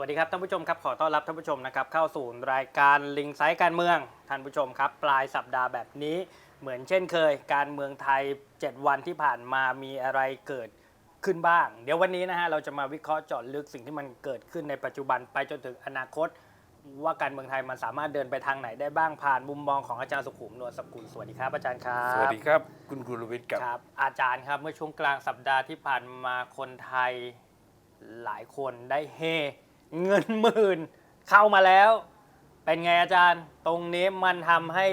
สวัสดีครับท่านผู้ชมครับขอต้อนรับท่านผู้ชมนะครับเข้าสู่รายการลิงไซต์การเมืองท่านผู้ชมครับ ปลายสัปดาห์แบบนี้เหมือนเช่นเคย การเมืองไทย 7 วันที่ผ่านมามีอะไรเกิดขึ้นบ้าง เดี๋ยววันนี้นะฮะเราจะมาวิเคราะห์เจาะลึกสิ่งที่มันเกิดขึ้นในปัจจุบันไปจนถึงอนาคต ว่าการเมืองไทยมันสามารถเดินไปทางไหนได้บ้างผ่านมุมมองของอาจารย์สุขุมนวลสกุลสวัสดีครับอาจารย์ครับสวัสดีครับคุณกุลวิทย์กับครับ อาจารย์ครับเมื่อช่วงกลางสัปดาห์ที่ผ่านมาคนไทยหลายคนได้เฮ เงินหมื่นเข้ามาแล้ว เป็นไงอาจารย์ ตรงนี้มันทำให้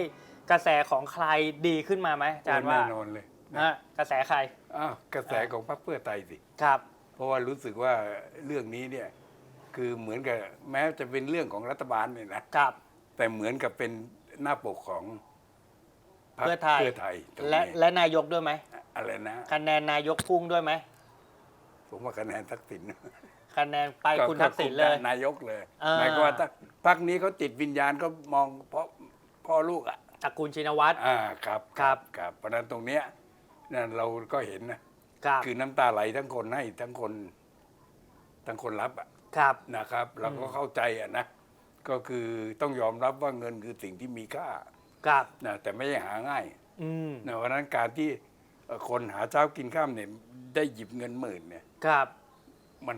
กระแสของใครดีขึ้นมาไหมอาจารย์โอ้ว่าแน่นอนเลยนะฮะกระแสใครอ้าวกระแสของพรรคเพื่อไทยสิ ครับ เพราะว่ารู้สึกว่าเรื่องนี้เนี่ยคือเหมือนกับแม้จะเป็นเรื่องของรัฐบาลเนี่ยนะครับ แต่เหมือนกับเป็นหน้าปกของพรรคเพื่อไทย เพื่อไทยตรงและนี้และนายกด้วยไหมอะไรนะคะแนนนายกพุ่งด้วยไหมผมว่าคะแนนทักษิณ คะแนนไปคุณทักษิณเลย นายกเลยอ่าหมายความว่าถ้าพรรคนี้เขาติดวิญญาณก็มองเพราะพ่อลูกอะ ตระกูลชินวัตร อ่าครับครับ ครับเพราะฉะนั้นตรงเนี้ยนั่นเราก็เห็นนะ ครับคือน้ำตาไหลทั้งคนให้ทั้งคน ทั้งคนรับอะครับ นะครับ เราก็เข้าใจอะนะ ก็คือต้องยอมรับว่าเงินคือสิ่งที่มีค่าครับ นะแต่ไม่ใช่หาง่ายอืม นะเพราะฉะนั้นการที่เอ่อคนหาเช้ากินข้ามเนี่ยได้หยิบเงินหมื่นเนี่ย ครับ มัน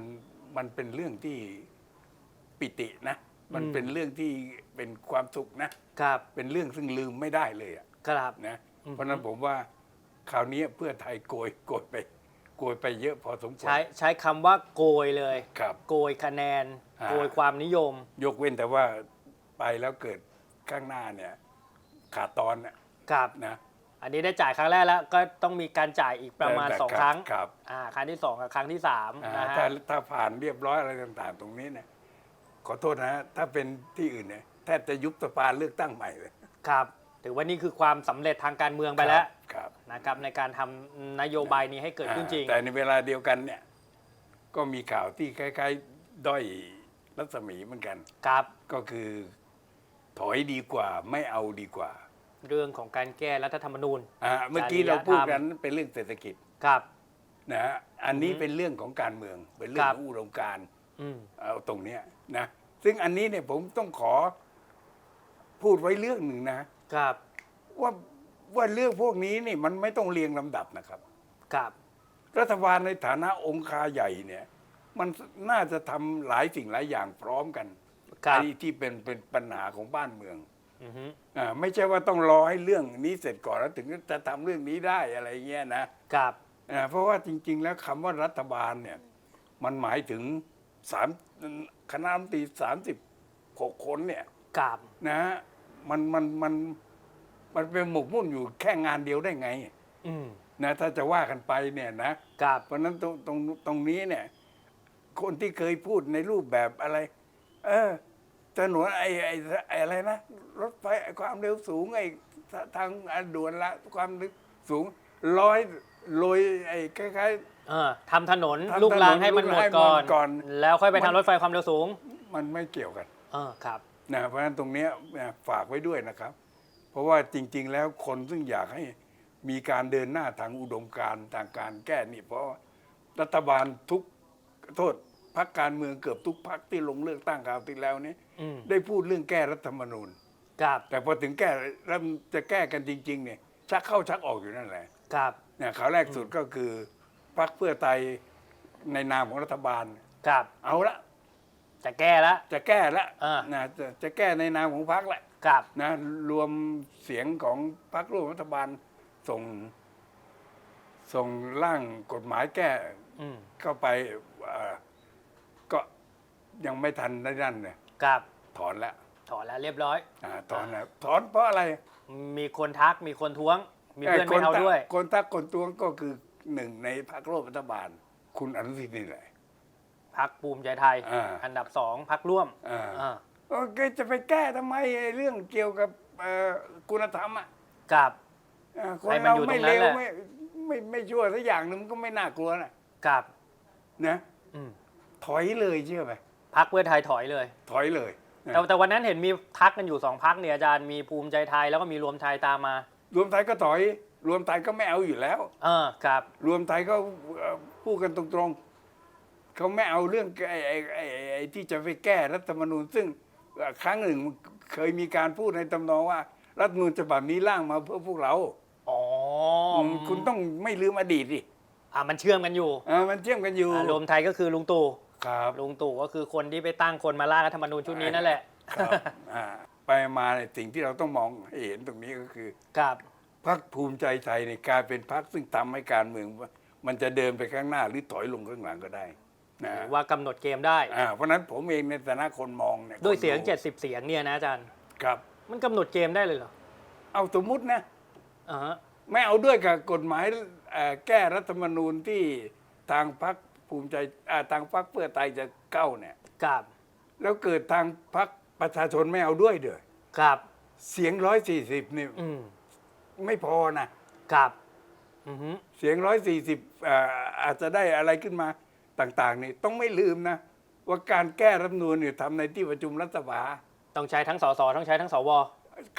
มันเป็นเรื่องที่ปิตินะ มันอืมเป็นเรื่องที่เป็นความสุขนะ ครับเป็นเรื่องซึ่งลืมไม่ได้เลยอะครับ นะ อืม เพราะฉะนั้นผมว่าคราวนี้เพื่อไทยโกยโกยไป โกยไปเยอะพอสมควรใช้ใช้คำว่าโกยเลย ครับ โกยคะแนน อ่า โกยความนิยม ยกเว้นแต่ว่าไปแล้วเกิดข้างหน้าเนี่ยขาดตอนน่ะครับ นะ อันนี้ได้จ่ายครั้งแรกแล้วก็ต้องมีการจ่ายอีกประมาณแต่สองแต่ครั้งครับอ่าครั้งที่สองกับครั้งที่สามอ่านะฮะถ้าถ้าผ่านเรียบร้อยอะไรต่างๆ ตรงนี้เนี่ยขอโทษนะฮะถ้าเป็นที่อื่นเนี่ยแทบจะยุบสภาเลือกตั้งใหม่เลยครับถือว่านี่คือความสำเร็จทางการเมืองไปแล้วครับนะครับในการทำนโยบายนี้ให้เกิดขึ้นจริงอ่าแต่ในเวลาเดียวกันเนี่ยก็มีข่าวที่คล้ายๆด้อยรัศมีเหมือนกันครับ ก็คือถอยดีกว่าไม่เอาดีกว่า เรื่องของการแก้รัฐธรรมนูญ อ่าเมื่อกี้เราพูดกันเป็นเรื่องเศรษฐกิจครับ นะฮะอันนี้อือฮึเป็นเรื่องของการเมือง เป็นเรื่อคงรับของอุดมการณ์อืมเอาตรงเนี้ยนะ ซึ่งอันนี้เนี่ยผมต้องขอพูดไว้เรื่องหนึ่งนะ ครับว่าว่าเรื่องพวกนี้นี่มันไม่ต้องเรียงลำดับนะครับ ครับรัฐบาลในฐานะองค์คาใหญ่เนี่ย มันน่าจะทำหลายสิ่งหลายอย่างพร้อมกันครับไอ้ที่เป็นเป็นปัญหาของบ้านเมือง อือฮึอ่าไม่ใช่ว่าต้องรอให้เรื่องนี้เสร็จก่อนแล้วถึงจะทำเรื่องนี้ได้อะไรเงี้ยนะครับอ่าเพราะว่าจริง ๆ แล้วคำว่ารัฐบาลเนี่ย มันหมายถึงสามคณะรัฐมนตรีสามสิบหกคนเนี่ยครับนะฮะมันมันมันมันเป็นหมกมุ่นอยู่แค่งานเดียวได้ไงอืมนะถ้าจะว่ากันไปเนี่ยนะครับเพราะฉะนั้นตรงตรงตรงนี้เนี่ย คนที่เคยพูดในรูปแบบอะไร เออ ถนนไอ้ไอ้ไอ้อะไรนะรถไฟไอ้ความเร็วสูงไอ้ทางด่วนละความเร็วสูงร้อยโรยไอ้คล้าย เออทำถนนทำถนนลูกรางให้มันหมดก่อนลูกรังให้หมดก่อนแล้วค่อยไปมันทำรถไฟความเร็วสูงๆมันไม่เกี่ยวกัน เออครับ นะเพราะฉะนั้นตรงเนี้ยนะฝากไว้ด้วยนะครับ เพราะว่าจริง ๆ แล้วคนซึ่งอยากให้มีการเดินหน้าทางอุดมการณ์ทางการแก้นี่เพราะว่ารัฐบาลทุกโทษพรรคการเมืองเกือบทุกพรรคที่ลงเลือกตั้งคราวที่แล้วนี้อืม ได้พูดเรื่องแก้รัฐธรรมนูญครับแต่พอถึงแก้แล้วจะแก้กันจริง ๆ เนี่ย ชักเข้าชักออกอยู่นั่นแหละครับเนี่ยข่าวแรกสุดก็คือพรรคเพื่อไทยในนามของรัฐบาล ครับ เอาละจะแก้แล้วจะแก้ละอ่านะจะจะแก้ในนามของพรรคแหละครับ นะรวมเสียงของพรรคร่วมรัฐบาลส่ง ส่งร่างกฎหมายแก้อืมเข้าไปเอ่อก็ยังไม่ทันได้นั่นเนี่ย ครับ ถอนแล้วถอนแล้วเรียบร้อย อ่าถอนแล้วถอนเพราะอะไรมีคนทักมีคนท้วง มีเพื่อนคไม่เอาทักด้วย คนทักคนตวงก็คือหนึ่งในพรรคร่วมรัฐบาล คุณอนุทินนี่แหละ พักภูมิใจไทย อ่า อันดับสองพักร่วมอ่า อ่าโอเคจะไปแก้ทำไมไอ้เรื่องเกี่ยวกับเอ่อคุณธรรมอะกับอ่าคนให้มันเราอยู่ตรงไม่นั้เลนวแหละไม่ไม่ไม่ชั่วสักอย่างหนึ่งมันก็ไม่น่ากลัวนะกับนะ อืมถอยเลยเชื่อไหมพักเพื่อไทยถอยเลย ถอยเลยนะ แต่แต่วันนั้นเห็นมีทักกันอยู่สองพักเนี่ยอาจารย์มีภูมิใจไทยแล้วก็มีรวมไทยตามมา รวมไทยก็ถอย รวมไทยก็ไม่เอาอยู่แล้วเออครับ รวมไทยก็เอ่อพูดกันตรงๆเขาไม่เอาเรื่องไอ้ไอ้ไอ้ไอ้ไอ้ที่จะไปแก้รัฐธรรมนูญ ซึ่งเอ่อครั้งหนึ่งเคยมีการพูดในตำนองว่า รัฐธรรมนูญฉบับนี้ร่างมาเพื่อพวกเราอ๋ออมคุณต้องไม่ลืมอดีตดิอ่ามันเชื่อมกันอยู่เออมันเชื่อมกันอยู่อ่ารวมไทยก็คือลุงตู่ ครับลุงตู่ก็คือคนที่ไปตั้งคนมาล่างรัฐธรรมนูญชุดนี้นั่นแหละครับอ่าไปมาเนี่ยสิ่งที่เราต้องมองให้เห็นตรงนี้ก็คือครับพรรคภูมิใจไทยในยกลายเป็นพรรคซึ่งทำให้การเมืองว่ามันจะเดินไปข้างหน้าหรือถอยลงข้างหลังก็ได้นะหรือว่ากำหนดเกมได้ อ่าเพราะฉะนั้นผมเองในฐานะคนมองเนี่ยด้วยเสียงคนดู70 เสียงเนี่ยนะอาจารย์ ครับ มันกำหนดเกมได้เลยเหรอเอาสมมุตินะ อ่าฮะไม่เอาด้วยกับกฎหมายเอ่อแก้รัฐธรรมนูญที่ทางพรรค ภูมิใจอ่าทางพรรคเพื่อไทยจะเข้าเนี่ย ครับแล้วเกิดทางพรรคประชาชนไม่เอาด้วยเด้อครับเสียงร้อยสี่สิบนี่อืมไม่พอนะ ครับอือฮึเสียงร้อยสี่สิบอาจจะได้อะไรขึ้นมาต่าง ๆ นี่ต้องไม่ลืมนะ ว่าการแก้รัฐธรรมนูญเนี่ยทำในที่ประชุมรัฐสภาต้องใช้ทั้งสสต้องใช้ทั้งสว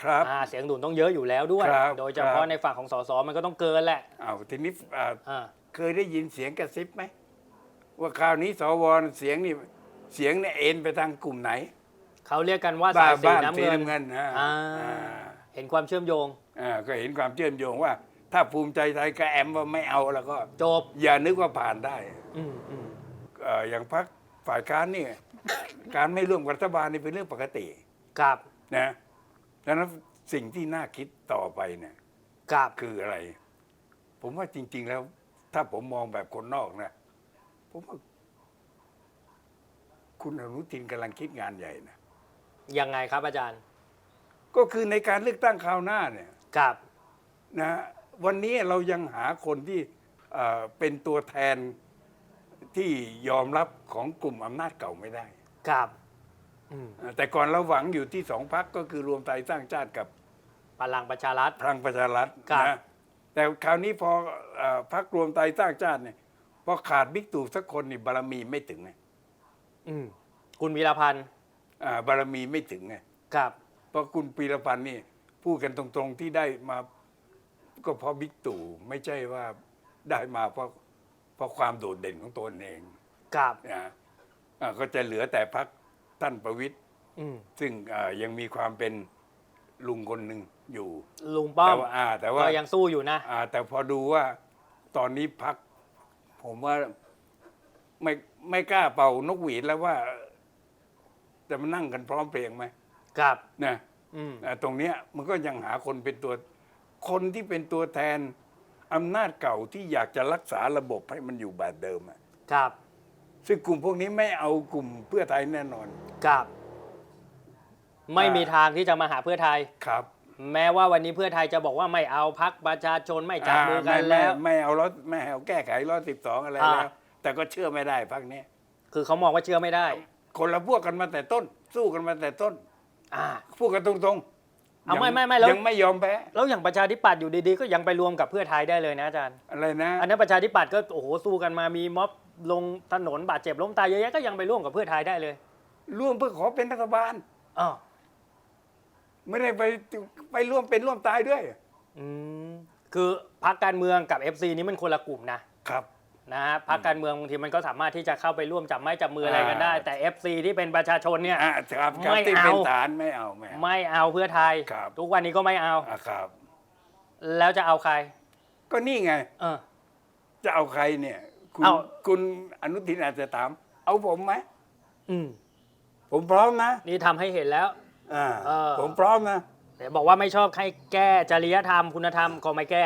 ครับ อ่าเสียงหนุนต้องเยอะอยู่แล้วด้วย ครับโดยเฉคพาะรับ ในฝั่งของสสมันก็ต้องเกินแหละเอาทีนี้อ่าอ่าเคยได้ยินเสียงกระซิบไหม ว่าคราวนี้สวเสียงนี่เสียงเนี่ยเอ็นไปทางกลุ่มไหนเขาเรียกกันว่าบ้าสายสีบ้านน้ำสีเงินน้ำเงินอ่าอ่าอ่าเห็นความเชื่อมโยง อ่าก็เห็นความเชื่อมโยงว่า ถ้าภูมิใจไทยกับแอมว่าไม่เอาแล้วก็ จบ อย่านึกว่าผ่านได้อืมอืมเอ่ออย่างพรรคฝ่ายค้านนี่ การไม่ร่วมกับรัฐบาลนี่เป็นเรื่องปกติครับนะดังนั้นสิ่งที่น่าคิดต่อไปเนี่ยครับคืออะไร ผมว่าจริง ๆ แล้ว ถ้าผมมองแบบคนนอกนะ ผมว่าคุณอนุทินกำลังคิดงานใหญ่นะ ยังไงครับอาจารย์ ก็คือในการเลือกตั้งคราวหน้าเนี่ยครับ นะวันนี้เรายังหาคนที่เอ่อเป็นตัวแทนที่ยอมรับของกลุ่มอำนาจเก่าไม่ได้ ครับ อืม แต่ก่อนเราหวังอยู่ที่สองพักก็คือรวมไทยสร้างชาติกับพลังประชารัฐ พลังประชารัฐครับ นะแต่คราวนี้พอเอ่อพักรวมไทยสร้างชาติเนี่ย พอขาดบิ๊กตู่สักคนนี่บารมีไม่ถึงไงอืมคุณวีรพันธ์อ่าบารมีไม่ถึงไงครับเพราะคุณปีรพันธ์นี่พูดกันตรงๆที่ได้มาก็เพราะบิ๊กตู่ไม่ใช่ว่าได้มาเพราะเพราะความโดดเด่นของตนเองครับนะอ่าก็จะเหลือแต่พักท่านประวิตยอืมซึ่งอ่ายังมีความเป็นลุงคนหนึ่งอยู่ลุงป้อแต่มว่าอ่าแต่ว่าก็ยังสู้อยู่นะ อ่าแต่พอดูว่าตอนนี้พัก ผมว่าไม่ไม่กล้าเป่านกหวีดแล้วว่า จะมานั่งกันพร้อมเพรียงไหมครับนะอืมอ่าตรงเนี้ยมันก็ยังหาคนเป็นตัว คนที่เป็นตัวแทนอำนาจเก่าที่อยากจะรักษาระบบให้มันอยู่แบบเดิมอะครับ ซึ่งกลุ่มพวกนี้ไม่เอากลุ่มเพื่อไทยแน่นอน ครับ ไม่อ่ามีมีทางที่จะมาหาเพื่อไทยครับ แม้ว่าวันนี้เพื่อไทยจะบอกว่าไม่เอาพักประชาชนไม่จับมือกันไม่แล้ว ไม่ไม่เอาร้อยไม่เอาแก้ไขร้อยสิบสองอะไรอ่าแล้วแต่ก็เชื่อไม่ได้พักนี้คือเขามองว่าเชื่อไม่ได้ คนละพวกกันมาแต่ต้น สู้กันมาแต่ต้นอ่าพูดกันตรงๆเอายังไม่ไม่ไม่แล้วยังไม่ยอมแพ้แล้วอย่างประชาธิปัตย์อยู่ดีๆ ก็ยังไปรวมกับเพื่อไทยได้เลยนะอาจารย์อะไรนะอันนั้นประชาธิปัตย์ก็โอ้โหสู้กันมามีม็อบลงถนนบาดเจ็บล้มตายเยอะแยะก็ยังไปร่วมกับเพื่อไทยได้เลย ร่วมเพื่อขอเป็นรัฐบาลอ๋อ ไม่ได้ไปไปร่วมเป็นร่วมตายด้วย อืมคือพักการเมืองกับ FC นี้มันคนละกลุ่มนะครับ นะฮะพักการเมืองบางทีมันก็สามารถที่จะเข้าไปร่วมจับไม้จับมืออะไรกันได้อ่าแต่ FC ที่เป็นประชาชนเนี่ย อ่าครับครับไม่ที่เอา เป็นฐานไม่เอาไม่เอา ไม่เอาเพื่อไทย ครับ ทุกวันนี้ก็ไม่เอา อ่าครับ แล้วจะเอาใคร ก็นี่ไง เออ จะเอาใครเนี่ย คุณเอา คุณอนุทินอาจจะถาม เอาผมไหม อืมผมพร้อมนะ นี่ทำให้เห็นแล้ว อ่าเออ ผมพร้อมนะ แต่บอกว่าไม่ชอบให้แก้จริยธรรมคุณธรรมก็ไม่แก้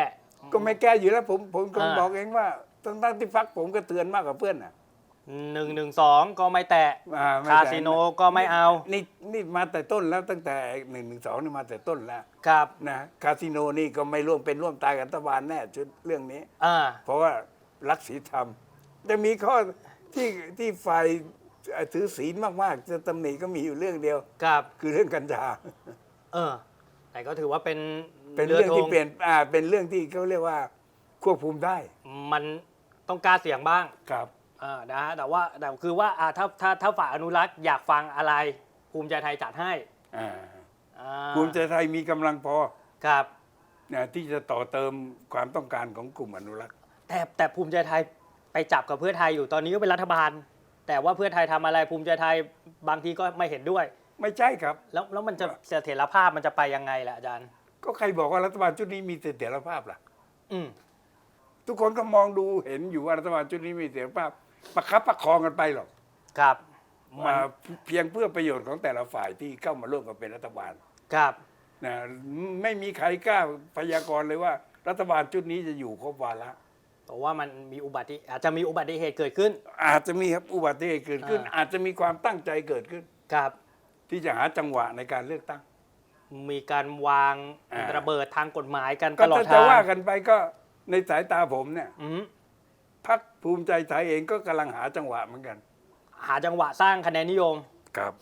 ก็ไม่แก้อยู่แล้วผมผมก็อ่า บอกเองว่าตั้งตั้งที่พักผมก็เตือนมากกว่าเพื่อนอะหนึ่งหนึ่งสองก็ไม่แตะอ่ไม่คาแต่สิโนก็ไม่เอานี่นี่มาแต่ต้นแล้วตั้งแต่หนึ่งหนึ่งสองนี่มาแต่ต้นแล้วครับนะคาสิโนนี่ก็ไม่ร่วมเป็นร่วมตายกับรัฐบาลแน่ชุดเรื่องนี้ อ่าเพราะว่ารักศีลธรรม จะมีข้อที่ที่ฝ่ายเอ่อ ถือศีลมากๆ จะตำหนิก็มีอยู่เรื่องเดียว ครับคือเรื่องกัญชา เออ แต่ก็ถือว่าเป็นเป็นเรื่องที่ธเปลี่ยนอ่าเป็นเรื่องที่เขาเรียกว่าควบคุมได้ มันต้องกล้าเสียงบ้างครับอ่านะฮะแต่ว่าแต่คือว่าอ่าถ้าถ้าถ้าฝ่ายอนุรักษ์อยากฟังอะไร ภูมิใจไทยจัดให้อ่าอ่าภูมิใจไทยมีกำลังพอครับ นะที่จะต่อเติมความต้องการของกลุ่มอนุรักษ์ แต่แต่ภูมิใจไทยไปจับกับเพื่อไทยอยู่ตอนนี้ก็เป็นรัฐบาล แต่ว่าเพื่อไทยทำอะไรภูมิใจไทยบางทีก็ไม่เห็นด้วย ไม่ใช่ครับ แล้วแล้วมันจะเสถียรภาพมันจะไปยังไงล่ะอาจารย์ ก็ใครบอกว่ารัฐบาลชุดนี้มีเสถียรภาพล่ะ อืมทุกคนก็มองดูเห็นอยู่ว่ารัฐบาลชุดนี้มีเสถียรภาพ ประคับประคองกันไปหรอกครับมันอ่าเพียงเพื่อประโยชน์ของแต่ละฝ่ายที่เข้ามาร่วมกันเป็นรัฐบาลครับ นะไม่มีใครกล้าพยากรณ์เลยว่า รัฐบาลชุดนี้จะอยู่ครบวาระ เพราะว่ามันมีอุบัติอาจจะมีอุบัติเหตุเกิดขึ้น อาจจะมีครับอุบัติเหตุเกิดขึ้น อ่า อาจจะมีความตั้งใจเกิดขึ้น ครับ ที่จะหาจังหวะในการเลือกตั้ง มีการวางอ่า ระเบิดทางกฎหมายกันก็ตลอดถ้าทาจะงว่ากันไปก็ในสายตาผมเนี่ยอืมพักภูมิใจไทยเองก็กำลังหาจังหวะเหมือนกัน หาจังหวะสร้างคะแนนนิยม ครับ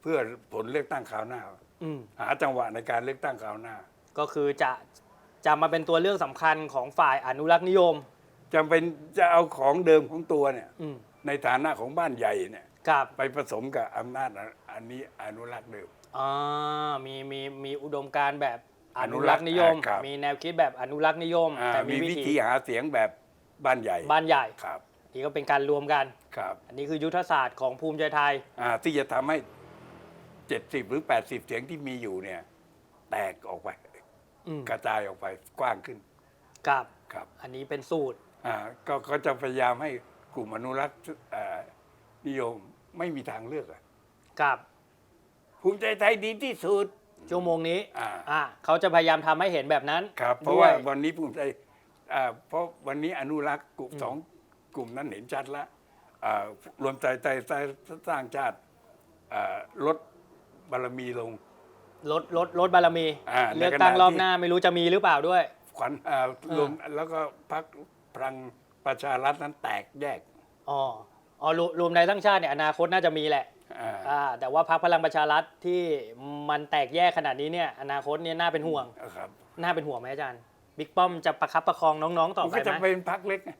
เพื่อผลเลือกตั้งคราวหน้า อืมหาจังหวะในการเลือกตั้งคราวหน้า ก็คือจะจะมาเป็นตัวเลือกสำคัญของฝ่ายอนุรักษ์นิยม จำเป็นจะเอาของเดิมของตัวเนี่ยอืมในฐานะของบ้านใหญ่เนี่ยกับไปผสมกับอำนาจอันนี้อนุรักษ์เดิม อ่ามีมีมีอุดมการณ์แบบออนุนุรัรักกษ์ษ์นิยมอ่าครับ มีแนวคิดแบบอนุรักษ์นิยม อ่าแต่มีมีวิวิธีธีหาเสียงแบบบ้านใหญ่บ้านใหญ่ครับ นี่ก็เป็นการรวมกัน ครับอันนี้คือยุทธศาสตร์ของภูมิใจไทย อ่าที่จะทำให้ 70 หรือ 80 เสียงที่มีอยู่เนี่ย แตกออกไป อืมกระจายออกไปกว้างขึ้นกับ ครับ อันนี้เป็นสูตรอ่า ก็ก็จะพยายามให้กลุ่มอนุรักษ์อ่านิยมไม่มีทางเลือกอะกับภูมิใจไทยดีที่สุดชั่วโมงนี้อ่าอ่าเขาจะพยายามทำให้เห็นแบบนั้นครับ เพราะด้วยว่าวันนี้ภูมิใจอ่าเพราะวันนี้อนุรักษ์กลุ่มอืมสองกลุ่มนั้นเห็นชัดแล้วอ่ารวมใจใจใจสร้างชาติอ่าลดบารมีลงลดลดลดบารมีอ่าเลือกตั้งในขณะรอบที่หน้าไม่รู้จะมีหรือเปล่าด้วย ขวัญอ่ารวมแล้วก็พักพ ลังประชารัฐนั้นแตกแยกอ๋ออ๋อรวมรวมในทั้งชาติเนี่ยอนาคตน่าจะมีแหละอ่าอ่าแต่ว่าพรรคพลังประชารัฐที่มันแตกแยกขนาดนี้เนี่ยอนาคตเนี่ยน่าเป็นห่วงครับน่าเป็นห่วงไหมอาจารย์บิ๊กป้อมจะประคับประคองน้องๆ ต่อมันไปก็จะไหมเป็นพักเล็กไง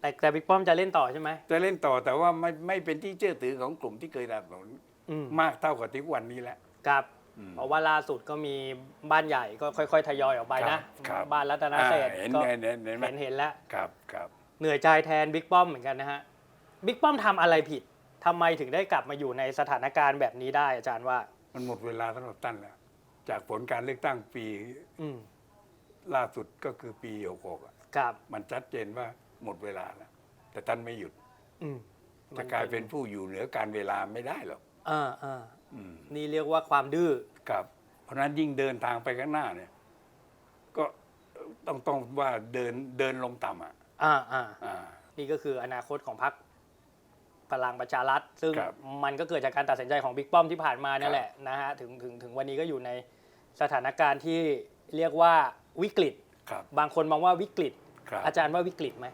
แต่แต่บิ๊กป้อมจะเล่นต่อใช่ไหมจะเล่นต่อแต่ว่าไม่ไม่เป็นที่เชื่อถือของกลุ่มที่เคยรับผลอืมมากเท่ากับทุกวันนี้แล้วครับอืม เพราะว่าล่าสุดก็มีบ้านใหญ่ก็ค่อย ๆ ทยอยออกไปนะครับบ้านรัตนเศรษฐ์อ่าเห็นก็เห็นเห็นเห็นไหมเห็นเห็นแล้ว ครับครับเหนื่อยใจแทนบิ๊กป้อมเหมือนกันนะฮะบิ๊กป้อมทำอะไรผิดทำไมถึงได้กลับมาอยู่ในสถานการณ์แบบนี้ได้อาจารย์ว่า มันหมดเวลาสำหรับตั้นแล้ว จากผลการเลือกตั้งปีอืมล่าสุดก็คือปี66อะครับมันชัดเจนว่าหมดเวลาแล้ว แต่ท่านไม่หยุดอืมจะกลายเป็นผู้อยู่เหนือการเวลาไม่ได้หรอก อ่าอ่าอืม นี่เรียกว่าความดื้อครับ เพราะฉะนั้นยิ่งเดินทางไปข้างหน้าเนี่ย ก็ต้องต้องว่าเดินเดินลงต่ำอะอ่าอ่าอ่า นี่ก็คืออนาคตของพรรคพลังประชารัฐ ซึ่งครับมันก็เกิดจากการตัดสินใจของบิ๊กป้อมที่ผ่านมานั่นแหละนะฮะถึงถึงถึงวันนี้ก็อยู่ในสถานการณ์ที่เรียกว่าวิกฤต ครับบางคนมองว่าวิกฤต ครับ อาจารย์ว่าวิกฤตไหม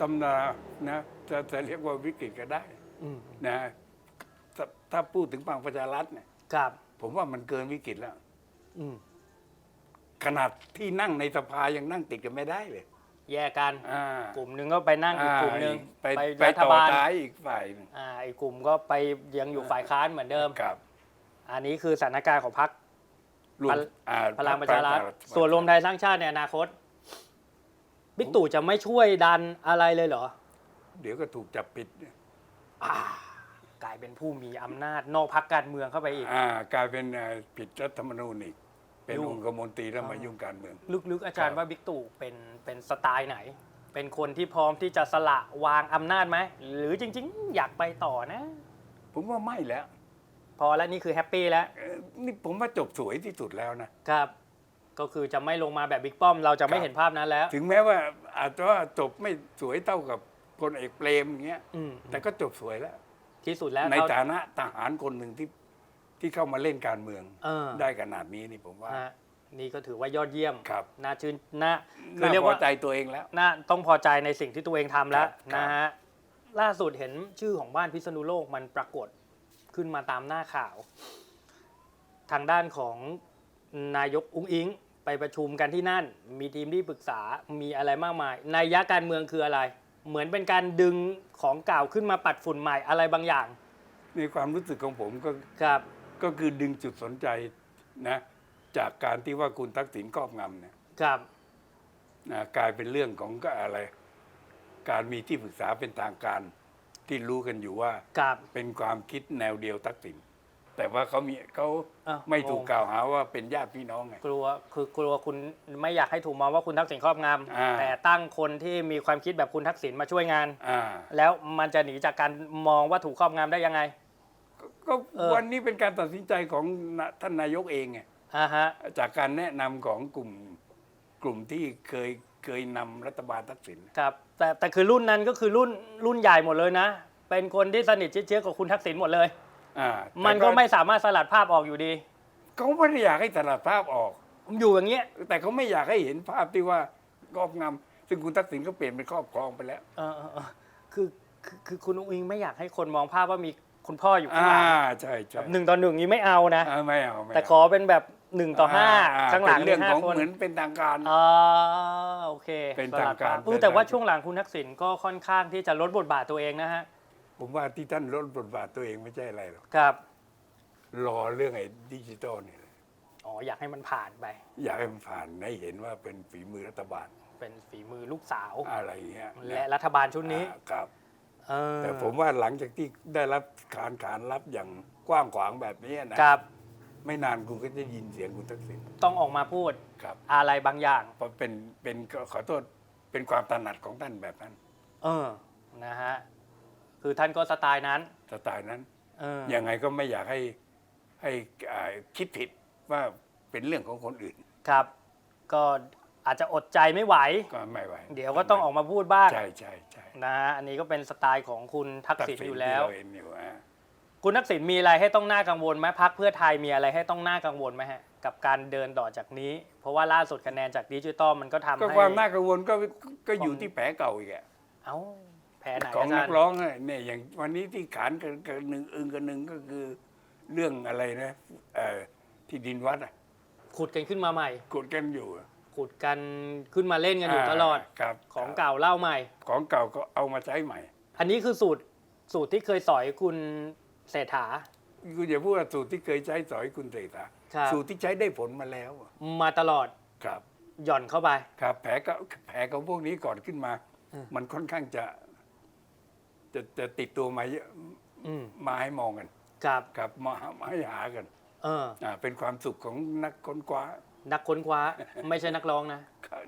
ตำนานะจะจะเรียกว่าวิกฤตก็ได้ อืม นะ ถ้าถ้าพูดถึงฝั่งประชารัฐเนี่ย ครับ ผมว่ามันเกินวิกฤตแล้ว อืมขนาดที่นั่งในสภายังนั่งติดกันไม่ได้เลยแยกกัน อ่ากลุ่มหนึ่งก็ไปนั่งอีกกลุ่มหนึ่งไปไปไปรัฐต่อบาลท้ายอีกฝ่ายหนึ่งอ่าอีกกลุ่มก็ไปยังอยู่ฝ่ายค้านเหมือนเดิม ครับอันนี้คือสถานการณ์ของพรรค รวมพล อ่าพลังประชารัฐพลังส่วนรวมไทยสร้างชาติในอนาคตบิ๊กตู่จะไม่ช่วยดันอะไรเลยเหรอเดี๋ยวก็ถูกจับปิดเนี่ยอ่า กลายเป็นผู้มีอำนาจนอกพักการเมืองเข้าไปอีก อ่ากลายเป็นอ่าผิดรัฐธรรมนูญอีก เป็นยุ่ง องคมนตรีแล้วมายุ่งการเมือง ลึกๆอาจารย์ครับว่าบิ๊กตู่เป็นเป็นสไตล์ไหน เป็นคนที่พร้อมที่จะสละวางอำนาจไหม หรือจริง ๆ อยากไปต่อนะ ผมว่าไม่แล้วพอแล้วนี่คือแฮปปี้แล้ว เอ่อนี่ผมว่าจบสวยที่สุดแล้วนะ ครับ ก็คือจะไม่ลงมาแบบบิ๊กป้อม เราจะไม่ครับ เห็นภาพนั้นแล้ว ถึงแม้ว่าอาจจะว่าจบไม่สวยเท่ากับพลเอกเปรมอย่างเงี้ย อืมแต่ก็จบสวยแล้ว ที่สุดแล้วในเท่าฐานะทหารคนหนึ่งที่ที่เข้ามาเล่นการเมืองเออ ได้ขนาดนี้นี่ผมว่า ฮะนี่ก็ถือว่ายอดเยี่ยมครับ น่าชื่นน่าคือน่าเรียกพอว่าใจตัวเองแล้ว น่าต้องพอใจในสิ่งที่ตัวเองทำแล้วครับ นะฮะล่าสุดเห็นชื่อของบ้านพิษณุโลกมันปรากฏขึ้นมาตามหน้าข่าว ทางด้านของนายกอุ้งอิง ไปประชุมกันที่นั่น มีทีมที่ปรึกษามีอะไรมากมายนัยยะการเมืองคืออะไร เหมือนเป็นการดึงของเก่าขึ้นมาปัดฝุ่นใหม่อะไรบางอย่าง ในความรู้สึกของผมก็ครับ ก็คือดึงจุดสนใจนะจากการที่ว่าคุณทักษิณครอบงำเนี่ยครับนะกลายเป็นเรื่องของก็อะไร การมีที่ปรึกษาเป็นทางการที่รู้กันอยู่ว่ากับ เป็นความคิดแนวเดียวทักษิณ แต่ว่าเขามีเขาอ้าวไม่ถูกงง กล่าวหาว่าเป็นญาติพี่น้องไง กลัวคือกลัวคุณไม่อยากให้ถูกมองว่าคุณทักษิณครอบงอ่าำแต่ตั้งคนที่มีความคิดแบบคุณทักษิณมาช่วยงาน อ่าแล้วมันจะหนีจากการมองว่าถูกครอบงำได้ยังไง ก็ก็เออ วันนี้เป็นการตัดสินใจของนะท่านนายกเองไงอ่าฮะ จากการแนะนำของกลุ่มกลุ่มที่เคยเคยนำรัฐบาลทักษิณ ครับแต่แต่คือรุ่นนั้นก็คือรุ่นรุ่นใหญ่หมดเลยนะ เป็นคนที่สนิทชิดเชื้อกับคุณทักษิณหมดเลย อ่ามันแต่ก็ไม่สามารถสลัดภาพออกอยู่ดี เขาไม่ได้อยากให้สลัดภาพออก อยู่อย่างเงี้ยแต่เขาไม่อยากให้เห็นภาพที่ว่าครอบงำซึ่งคุณทักษิณก็เปลี่ยนเป็นครอบครองไปแล้ว เออเออเออคือคือคือคุณอุ้งอิงไม่อยากให้คนมองภาพว่ามีคุณพ่ออยู่ข้างอ่าหลังใช่ใช่แบบหนึ่งต่อหนึ่งนี้ไม่เอานะอ่าไม่เอาไม่เาแต่ขอเป็นแบบหนึ่งต่อห้าอ่ข้างหลังเป็นเรื่องมีห้าของคนเหมือนเป็นทางการอ๋อโอเคเป็นสลัดทางการภพอู้แต่ว่าช่วงหลังคุณทักษิณก็ค่อนข้างที่จะลดบทบาทตัวเองนะฮะ ผมว่าที่ท่านลดบทบาทตัวเองไม่ใช่อะไรหรอกครับรอเรื่องไอ้ดิจิตอลนี่แหละอ๋ออยากให้มันผ่านไป อยากให้มันผ่านให้เห็นว่าเป็นฝีมือรัฐบาล เป็นฝีมือลูกสาว อะไรอย่างเงี้ยและรัฐบาลชุดนี้อ่าครับ เออแต่ผมว่าหลังจากที่ได้รับการขานรับอย่างกว้างขวางแบบนี้นะ ครับไม่นานคุณก็จะยินเสียงคุณทักษิณต้องออกมาพูดครับ อะไรบางอย่าง เพราะเป็นเป็นขอโทษเป็นความถนัดของท่านแบบนั้น เออนะฮะ คือท่านก็สไตล์นั้นสไตล์นั้นเออยังไงก็ไม่อยากให้ให้อ่าคิดผิดว่าเป็นเรื่องของคนอื่นครับ ก็อาจจะอดใจไม่ไหว ก็ไม่ไหวเดี๋ยวก็ต้องออกมาพูดบ้างใช่ใช่ใช่นะฮะอันนี้ก็เป็นสไตล์ของคุณทักษิณอยู่แล้วที่เราเห็นอยู่อะคุณทักษิณมีอะไรให้ต้องน่ากังวลไหมพักเพื่อไทยมีอะไรให้ต้องน่ากังวลไหมฮะกับการเดินต่อจากนี้ เพราะว่าล่าสุดคะแนนจากดิจิตอลมันก็ทำก็ให้ความน่ากังวลก็ก็อยู่ของที่แผลเก่าอีกอะเอ้า แพ้ไหนของอาจานัรกย์ร้องอะเนี่ยอย่างวันนี้ที่ขานกันกันหนึ่งอึงกันหนึ่งก็คือเรื่องอะไรนะเอ่อที่ดินวัดอะขุดกันขึ้นมาใหม่กดกันอยู่อะขุดกันขึ้นมาเล่นกันอยู่ตลอดครับของครับเก่าเล่าใหม่ ของเก่าก็เอามาใช้ใหม่ อันนี้คือสูตรสูตรที่เคยสอยคุณเศรษฐาคุณอย่าพูดว่าสูตรที่เคยใช้สอยคุณเศรษฐาครับสูตรที่ใช้ได้ผลมาแล้วอะมาตลอดครับ หย่อนเข้าไป ครับ แผลก็แผลของพวกนี้ก่อนขึ้นมาอืมมันค่อนข้างจะ จะจะติดตัวมาเยอะอืมมาให้มองกันครับครับมามาให้หากันเออ อ่าเป็นความสุขของนักค้นคว้านักค้นคว้า ไม่ใช่นักร้องนะ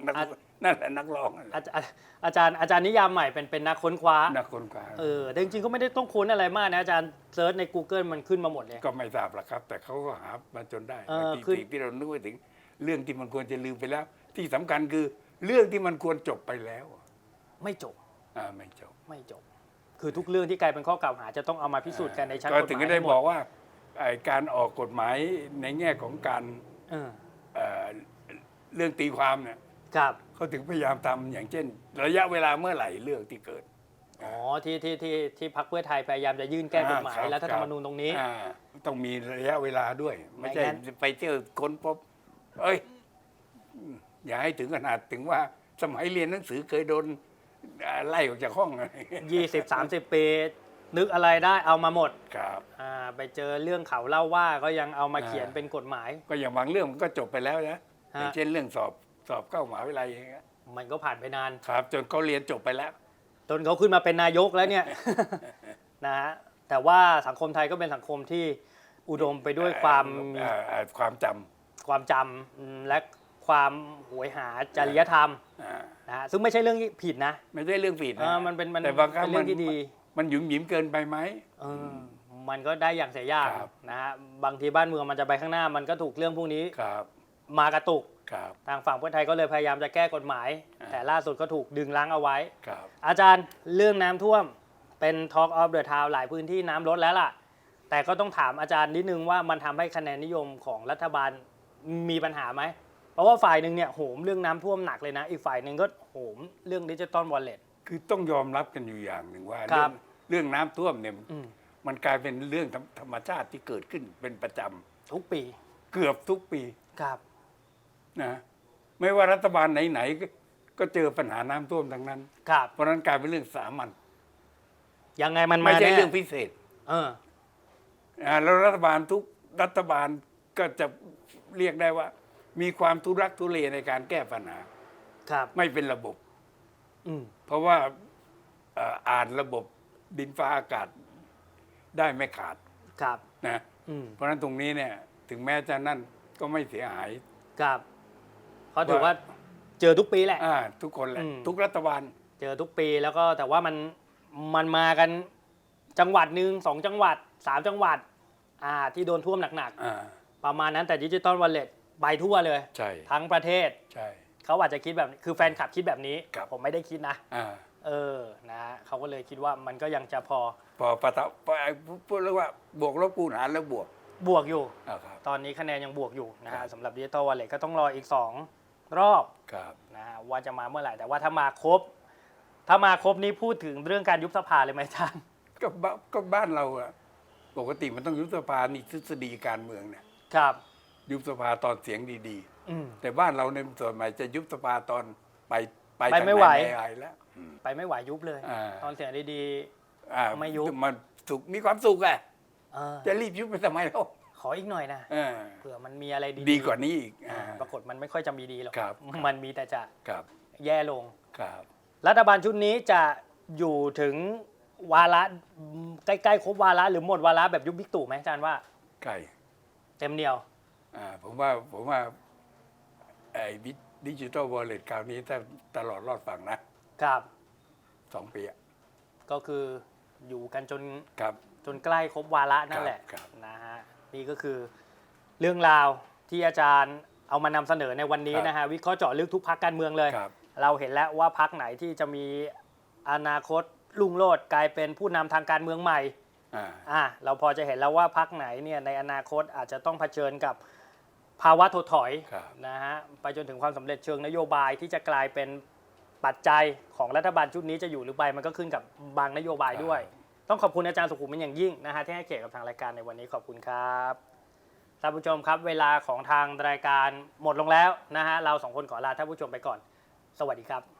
นักอะ นั่นแหละนักร้องนั่นแหอาละจารย์อาจารย์อาจารย์นิยามใหม่เป็นเป็นนักค้นคว้า นักค้นคว้าเออแต่จริงๆก็ไม่ได้ต้องค้นอะไรมากนะอาจารย์เซิร์ชใน Google มันขึ้นมาหมดเลย ก็ไม่ทราบหรอกครับ แต่เขาก็หามาจนได้เออที่คือ สิ่งที่เรานึกไปถึง เรื่องที่มันควรจะลืมไปแล้ว ที่สำคัญคือเรื่องที่มันควรจบไปแล้วไม่จบอ่าไม่จบ ไม่จบ คือทุกเรื่องที่กลายเป็นข้อกล่าวหาจะต้องเอามาพิสูจน์กันในชั้นกฎหก็มายถึงก็ได้ทั้หมบอกว่าไอ้การออกกฎหมายในแง่ของการเออเอ่อเรื่องตีความเนี่ยครับ เขาถึงพยายามทำอย่างเช่น ระยะเวลาเมื่อไหร่เรื่องที่เกิด อ๋อที่ที่ที่ที่พรรคเพื่อไทยพยายามจะยื่นแก้กฎหมายอ่าครับ รัฐธรรมนูญตรงนี้ อ่าต้องมีระยะเวลาด้วย ไม่ใช่ไม่งั้น ไปเจอคนพบ เอ้ย อย่าให้ถึงขนาดถึงว่าสมัยเรียนหนังสือเคยโดนอ่า ไล่ออกจากห้องอะไรยี่สิบสามสิบปี นึกอะไรได้เอามาหมดครับอ่าไปเจอเรื่องเขาเล่าว่าก็ยังเอามาอ่าเขียนเป็นกฎหมาย ก็อย่างบางเรื่องมันก็จบไปแล้วนะฮะอย่างเช่นเรื่องสอบสอบเข้ามหาวิทยาลัยอย่างเงี้ยมันก็ผ่านไปนานครับ จนเขาเรียนจบไปแล้วจนเขาขึ้นมาเป็นนายกแล้วเนี่ยนะฮะแต่ว่าสังคมไทยก็เป็นสังคมที่อุดมไปด้วยความเอ่อเอ่อความจความจำอืมและ ความหวยหาจริยธรรมำอ่านะฮะซึ่งไม่ใช่เรื่องที่ผิดนะไม่ใช่เรื่องผิดเอนะอมันเป็นมันแต่บางครั้งเป็นเรื่องมันที่ดี มันหยุมหยิมเกินไปไหมเออมันก็ได้อย่างเสียยากครับนะฮะบางทีบ้านเมืองมันจะไปข้างหน้า มันก็ถูกเรื่องพวกนี้ครับมากระตุกครับทางฝั่งเพื่อไทยก็เลยพยายามจะแก้กฎหมายอ่าแต่ล่าสุดก็ถูกดึงล้างเอาไว้ครับอาจารย์เรื่องน้ำท่วมเป็น Talk of the Town หลายพื้นที่น้ำลดแล้วล่ะ แต่ก็ต้องถามอาจารย์นิดนึงว่ามันทำให้คะแนนนิยมของรัฐบาลมีปัญหาไหม เพราะว่าฝ่ายหนึ่งเนี่ยโหมเรื่องน้ำท่วมหนักเลยนะ อีกฝ่ายหนึ่งก็โหมเรื่องดิจิตอลวอลเล็ต คือต้องยอมรับกันอยู่อย่างหนึ่งว่า ครัเรื่อบงเรื่องน้ำท่วมเนี่ยอืม มันกลายเป็นเรื่องธรรมธรรมชาติที่เกิดขึ้นเป็นประจทุกปีำเกือบทุกปีครับนะไม่ว่ารัฐบาลไหนๆก็ก็เจอปัญหาน้ำท่วมทั้งนั้น ครับเพราะฉะนั้นกลายเป็นเรื่องสามัญยังไงมันมาไม่ใช่แน่เรื่องพิเศษเออ อ่าแล้วรัฐบาลทุกรัฐบาลก็จะเรียกได้ว่า มีความทุรักทุเลในการแก้ปัญหา ครับ ไม่เป็นระบบ อืม เพราะว่าเอ่ออ่านระบบดินฟ้าอากาศได้ไม่ขาดครับ นะ อืม เพราะฉะนั้นตรงนี้เนี่ย ถึงแม้จะนั่นก็ไม่เสียหาย ครับ เพราะถือว่าเจอทุกปีแหละ อ่าทุกคนแหละ อืม ทุกรัฐบาล เจอทุกปีแล้วก็แต่ว่ามันมันมากันจังหวัดหนึ่งสองจังหวัดสามจังหวัด อ่าที่โดนท่วมหนักอ่า ๆ ประมาณนั้นแต่ดิจิตอลวอลเล็ต ไปทั่วเลย ใช่ทั้งประเทศใช่ เขาอาจจะคิดแบบคือแฟนคลับคิดแบบนี้ ครับ ผมไม่ได้คิดนะ อ่าเออนะฮะเขาก็เลยคิดว่ามันก็ยังจะพอพอประทับพอพูดเรียกว่าบวกลบคูณหารแล้วบวกบวกอยู่ อ่าครับ ตอนนี้คะแนนยังบวกอยู่นะครัฮะบ สำหรับดิจิตอลวอลเล็ตก็ต้องรออีก 2 รอบครับ นะฮะว่าจะมาเมื่อไหร่ แต่ว่าถ้ามาครบ ถ้ามาครบนี้พูดถึงเรื่องการยุบสภาเลยไหมอาจารย์ ก็บ้าก็บ้านเราอะปกติมันต้องยุบสภานี่ทฤษฎีการเมืองเนี่ย ครับ ยุบสภาตอนเสียงดีอืมๆแต่บ้านเราในยส่วนใหม่จะยุบสภาตอนไปไปไปทางไม่ไหวนไม่ไหวแล้วอืมไปไม่ไหวยุบเลย อ่า ตอนเสียงดี อ่าไม่ยุบ มันสุขมีความสุขอะๆเออจะรีบยุบไปทำไมเล่าขออีกหน่อยนะเออเผื่อมันมีอะไรดีดีกว่านี้อีกอ่า อ่าปรากฏมันไม่ค่อยจะมีดีหรอกครับ มันมีแต่จะครับแย่ลง ครับรัฐบาลชุดนี้จะอยู่ถึงวาระใกล้ๆครบวาระหรือหมดวาระแบบยุบบิ๊กตู่ไหมอาจารย์ว่า ไก่เต็มเดียวอ่า ผมว่าผมว่าไอ้ดิจิตอลวอลเล็ตคราวนี้ถ้าตลอดรอดฝั่งนะครับสองปีอะก็คืออยู่กันจนครับ จนใกล้ครบวาระนั่นแหละครับ นะฮะนี่ก็คือเรื่องราวที่อาจารย์เอามานำเสนอในวันนี้ครับนะฮะวิเคราะห์เจาะลึกทุกพักการเมืองเลย ครับ เราเห็นแล้วว่าพักไหนที่จะมีอนาคตลุ่งโลดกลายเป็นผู้นำทางการเมืองใหม่ อ่า อะเราพอจะเห็นแล้วว่าพักไหนเนี่ยในอนาคตอาจจะต้องเผชิญกับ ภาวะถดถอยครับ นะฮะไปจนถึงความสำเร็จเชิงนโยบายที่จะกลายเป็นปัจจัยของรัฐบาลชุดนี้จะอยู่หรือไปมันก็ขึ้นกับบางนโยบายด้วย ต้องขอบคุณอาจารย์สุขุมเป็นอย่างยิ่งนะฮะที่ให้เกียรติกับทางรายการในวันนี้ขอบคุณครับท่านผู้ชมครับ เวลาของทางรายการหมดลงแล้วนะฮะเราสองคนขอลาท่านผู้ชมไปก่อน สวัสดีครับ